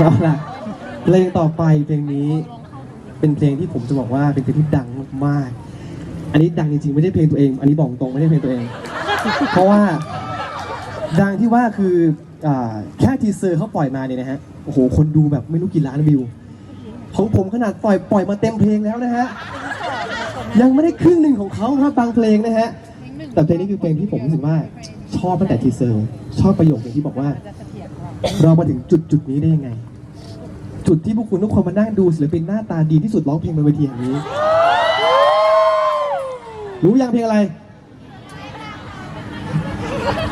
เอาล่ะเพลงต่อไปเพลงนี้ เป็นเพลงที่ผมจะบอกว่าเป็นเพลงที่ดังมากๆอันนี้ดังจริงๆไม่ใช่เพลงตัวเอง อันนี้บอกตรงไม่ใช่เพลงตัวเอง เพราะว่าดังที่ว่าคืออ่าแค่ทีเซอร์เขาปล่อยมาเนี่ยนะฮะโอ้โหคนดูแบบไม่รู้กี่ล้านวิวของผมขนาดปล่อยปล่อยมาเต็มเพลงแล้วนะฮะยังไม่ได้ครึ่งหนึ่งของเขาครับบางเพลงนะฮะแต่เพลงนี้คือเพลงที่ผมรู้สึกว่าชอบตั้งแต่ทีเซอร์ชอบประโยคอย่างที่บอกว่า เรามาถึงจุดจุดนี้ได้ยังไง จุดที่พวกคุณทุกคนมานั่งดูศิลปินหน้าตาดีที่สุดร้องเพลงบนเวทีแห่งนี้ รู้ยังเพลงอะไร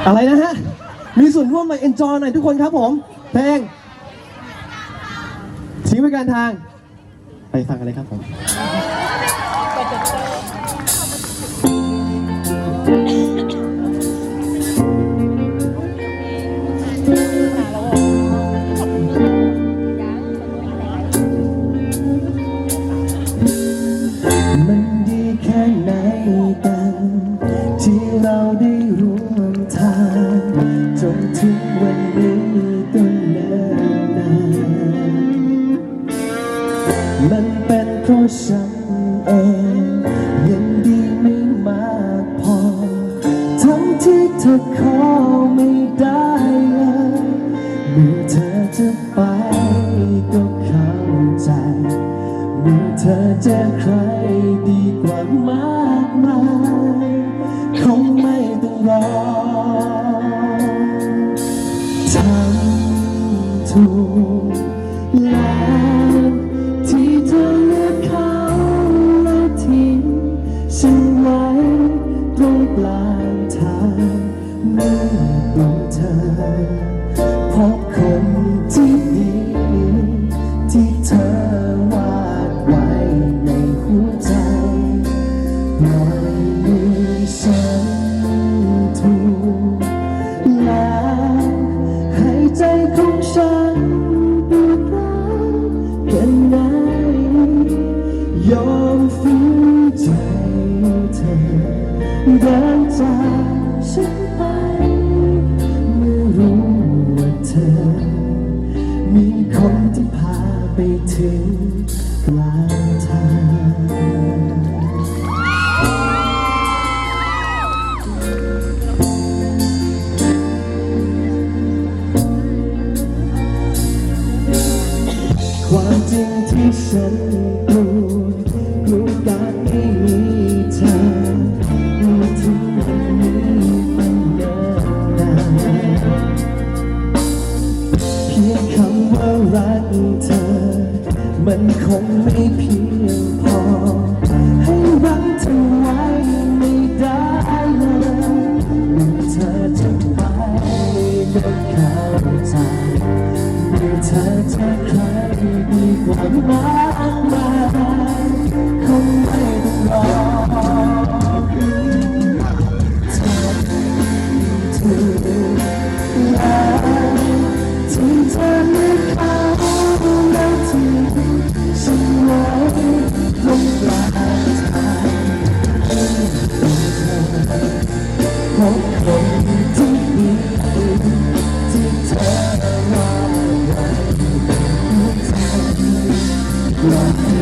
อะไรนะฮะ มีส่วนร่วมหน่อย enjoy หน่อยทุกคนครับผม เพลงชี้ไปการทาง ไปฟังกันเลยครับผม ฉันเองยังดีไม่มากพอ ทั้งที่เธอขอไม่ได้เลยเมื่อเธอจะไปก็เข้าใจเมื่อเธอเจอใครดีกว่ามา ปลายทางเมื่อตัวเธอพบ เดินจากฉันไปเมื่อรู้ว่าเธอ มีคนที่พาไปถึงปลายทางความจริงที่ฉันกลัวกลัวการไม่มี มันคงไม่เพียงพอ ให้รักเธอไว้ไม่ได้เลยเมื่อเธอจะไปก็เข้าใจเมื่อเธอจะใครดีกว่ามากมา ป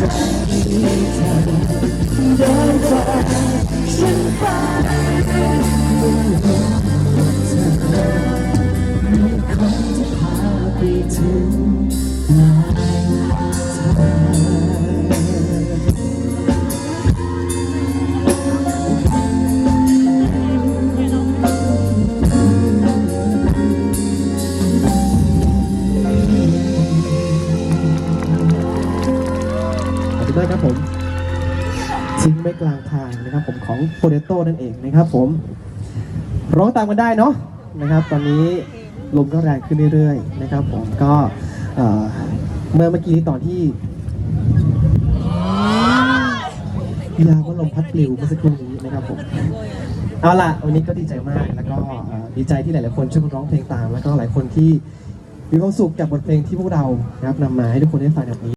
Jesus. ครับผมทิ้งไม่กลางทางนะครับ ผมของโ o เ a โต้นั่นเองนะครับ ผมร้องตามกันได้เนาะนะครับ ตอนนี้ลมก็แรงขึ้นเรื่อยๆนะครับ ผมก็เมื่อเมื่อกี้ตอนที่ยาว่าลมพัดปลิวเมื่อสักครู่นี้นะครับผมเอาล่ะวันนี้ก็ดีใจมากแล้วก็ดีใจที่หลายๆคนช่วยร้องเพลงตาม แล้วก็หลายคนที่มีความสุขกับบทเพลงที่พวกเรานะครับนำมาให้ทุกคนได้ฟังแบบนี้